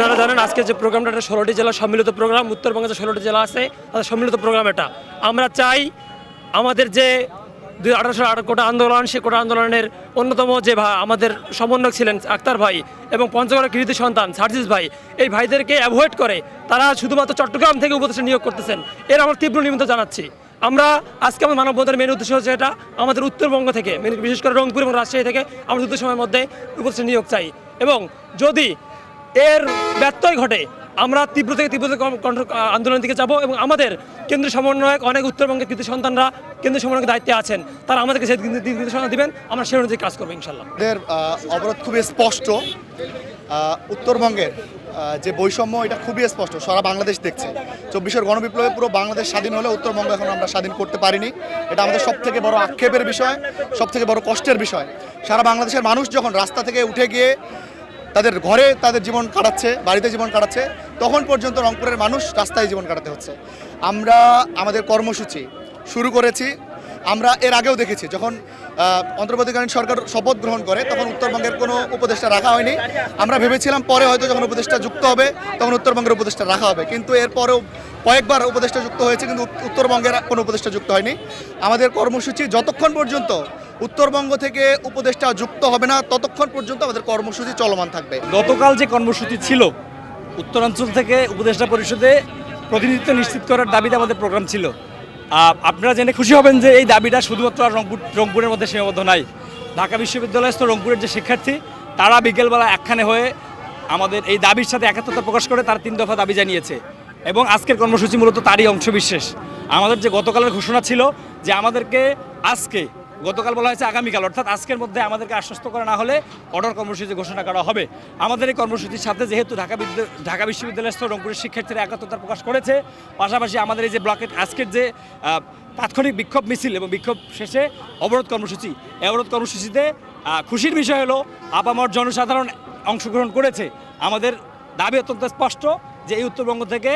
আপনারা জানেন আজকে যে প্রোগ্রামটা এটা ষোলোটি জেলা সম্মিলিত প্রোগ্রাম, উত্তরবঙ্গে যে ষোলোটি জেলা আছে, তাদের সম্মিলিত প্রোগ্রাম এটা। আমরা চাই আমাদের যে দুই আঠারোশো কোটা আন্দোলন সে কোটা আন্দোলনের অন্যতম যে ভা আমাদের সমন্বয়ক ছিলেন আক্তার ভাই এবং পঞ্চগড়ের কৃতি সন্তান সার্জিস ভাই, এই ভাইদেরকে অ্যাভয়েড করে তারা শুধুমাত্র চট্টগ্রাম থেকে উপদেষ্টা নিয়োগ করতেছেন। এর আমার তীব্র নিমিত্ত জানাচ্ছি। আমরা আজকে আমার মানববন্ধনের মেন উদ্দেশ্য হচ্ছে এটা, আমাদের উত্তরবঙ্গ থেকে বিশেষ করে রংপুর এবং রাজশাহী থেকে আমরা দ্রুত সময়ের মধ্যে উপদেষ্টা নিয়োগ চাই। এবং যদি এর ব্যত্যয় ঘটে। আমরা তীব্র থেকে তীব্র আন্দোলন দিকে যাব এবং আমাদের কেন্দ্রীয় সমন্বয়ক অনেক উত্তরবঙ্গের কৃতি সন্তানরা কেন্দ্রীয় সমন্বয়কের দায়িত্বে আছেন। তারা আমাদেরকে যে নির্দেশনা দিবেন। আমরা সেই অনুযায়ী কাজ করব ইনশাল্লাহ আহ, অবরোধ খুবই স্পষ্ট। উত্তরবঙ্গের যে বৈষম্য এটা খুবই স্পষ্ট। সারা বাংলাদেশ দেখছে। চব্বিশের গণবিপ্লবে পুরো বাংলাদেশ স্বাধীন হলে উত্তরবঙ্গ এখন আমরা স্বাধীন করতে পারিনি। এটা আমাদের সব থেকে বড় আক্ষেপের বিষয় সব থেকে বড় কষ্টের বিষয়। সারা বাংলাদেশের মানুষ যখন রাস্তা থেকে উঠে গিয়ে তাদের ঘরে তাদের জীবন কাটাচ্ছে, বাড়িতে জীবন কাটাচ্ছে, তখন পর্যন্ত রংপুরের মানুষ রাস্তায় জীবন কাটাতে হচ্ছে। আমরা আমাদের কর্মসূচি শুরু করেছি, আমরা এর আগেও দেখেছি, যখন অন্তর্বর্তীকালীন সরকার শপথ গ্রহণ করে, তখন উত্তরবঙ্গের কোনো উপদেষ্টা রাখা হয়নি। আমরা ভেবেছিলাম পরে হয়তো যখন উপদেষ্টা যুক্ত হবে, তখন উত্তরবঙ্গের উপদেষ্টা রাখা হবে। কিন্তু এরপরেও কয়েকবার উপদেষ্টা যুক্ত হয়েছে, কিন্তু উত্তরবঙ্গের কোনো উপদেষ্টা যুক্ত হয়নি। আমাদের কর্মসূচি যতক্ষণ পর্যন্ত উত্তরবঙ্গ থেকে উপদেষ্টা যুক্ত হবে না, ততক্ষণ পর্যন্ত আমাদের কর্মসূচি চলমান থাকবে। গতকাল যে কর্মসূচি ছিল, উত্তরাঞ্চল থেকে উপদেষ্টা পরিষদে প্রতিনিধিত্ব নিশ্চিত করার দাবিতে আমাদের প্রোগ্রাম ছিল। আপনারা জেনে খুশি হবেন যে এই দাবিটা শুধুমাত্র রংপুর রংপুরের মধ্যে সীমাবদ্ধ নাই। ঢাকা বিশ্ববিদ্যালয় বিশ্ববিদ্যালয়স্থ রংপুরের যে শিক্ষার্থী, তারা বিকেলবেলা একখানে হয়ে আমাদের এই দাবির সাথে একাত্মতা প্রকাশ করে তারা তিন দফা দাবি জানিয়েছে। এবং আজকের কর্মসূচি মূলত তারই অংশ বিশেষ আমাদের যে গতকালের ঘোষণা ছিল যে আমাদেরকে আজকে গতকাল বলা হয়েছে আগামীকাল, অর্থাৎ আজকের মধ্যে আমাদেরকে আশ্বস্ত করা না হলে অর্ডার কর্মসূচি ঘোষণা করা হবে। আমাদের এই কর্মসূচির সাথে যেহেতু ঢাকা ঢাকা বিশ্ববিদ্যালয়স্থ রংপুরের শিক্ষার্থীরা একাত্মতা প্রকাশ করেছে, পাশাপাশি আমাদের এই যে ব্লকের আজকের যে তাৎক্ষণিক বিক্ষোভ মিছিল এবং বিক্ষোভ শেষে অবরোধ কর্মসূচি অবরোধ কর্মসূচিতে খুশির বিষয় হলো আপামর জনসাধারণ অংশগ্রহণ করেছে। আমাদের দাবি অত্যন্ত স্পষ্ট যে এই উত্তরবঙ্গ থেকে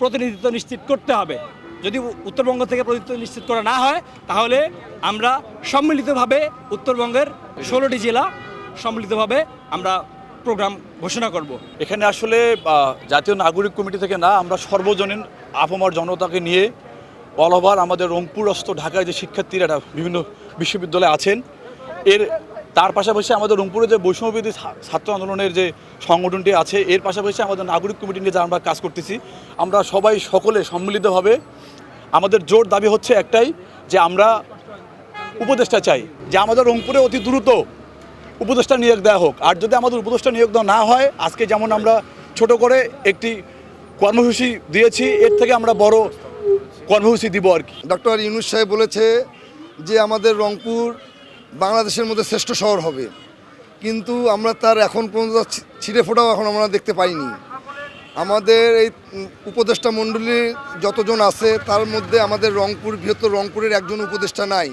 প্রতিনিধিত্ব নিশ্চিত করতে হবে। যদি উত্তরবঙ্গ থেকে প্রতিনিধিত্ব নিশ্চিত করা না হয়, তাহলে আমরা সম্মিলিতভাবে উত্তরবঙ্গের ষোলোটি জেলা সম্মিলিতভাবে আমরা প্রোগ্রাম ঘোষণা করব। এখানে আসলে জাতীয় নাগরিক কমিটি থেকে না, আমরা সর্বজনীন আপামর জনতাকে নিয়ে অল ওভার আমাদের রংপুরস্থ ঢাকায় যে শিক্ষার্থীরা বিভিন্ন বিশ্ববিদ্যালয়ে আছেন, এর তার পাশাপাশি আমাদের রংপুরে যে বৈষম্যবিধি ছাত্র আন্দোলনের যে সংগঠনটি আছে, এর পাশাপাশি আমাদের নাগরিক কমিটি নিয়ে যা আমরা কাজ করতেছি, আমরা সবাই সকলে সম্মিলিতভাবে আমাদের জোর দাবি হচ্ছে একটাই, যে আমরা উপদেষ্টা চাই, যে আমাদের রংপুরে অতি দ্রুত উপদেষ্টা নিয়োগ দেওয়া হোক। আর যদি আমাদের উপদেষ্টা নিয়োগ দেওয়া না হয়, আজকে যেমন আমরা ছোট করে একটি কর্মসূচি দিয়েছি, এর থেকে আমরা বড় কর্মসূচি দিব আর কি। ডক্টর ইউনুস সাহেব বলেছে যে আমাদের রংপুর বাংলাদেশের মধ্যে শ্রেষ্ঠ শহর হবে। কিন্তু আমরা তার এখন পর্যন্ত ছিঁড়ে ফোটাও এখন আমরা দেখতে পাইনি। আমাদের এই উপদেষ্টা মণ্ডলী যতজন আছে, তার মধ্যে আমাদের রংপুর, বৃহত্তর রংপুরের একজন উপদেষ্টা নাই।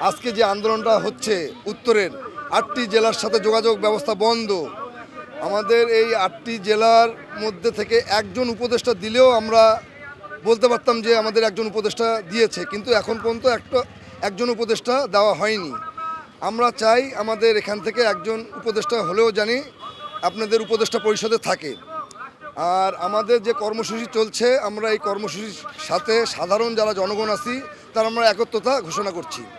আজকে যে আন্দোলনটা হচ্ছে উত্তরের, আটটি জেলার সাথে যোগাযোগ ব্যবস্থা বন্ধ। আমাদের এই আটটি জেলার মধ্যে থেকে একজন উপদেষ্টা দিলেও আমরা বলতে পারতাম যে আমাদের একজন উপদেষ্টা দিয়েছে। কিন্তু এখন পর্যন্ত একটা, একজন উপদেষ্টা দেওয়া হয়নি। আমরা চাই আমাদের এখান থেকে একজন উপদেষ্টা হলেও জানি আপনাদের উপদেষ্টা পরিষদে থাকে। আর আমাদের যে কর্মসূচি চলছে, আমরা এই কর্মসূচির সাথে সাধারণ যারা জনগণ আছি, তারা আমরা একত্রতা ঘোষণা করছি।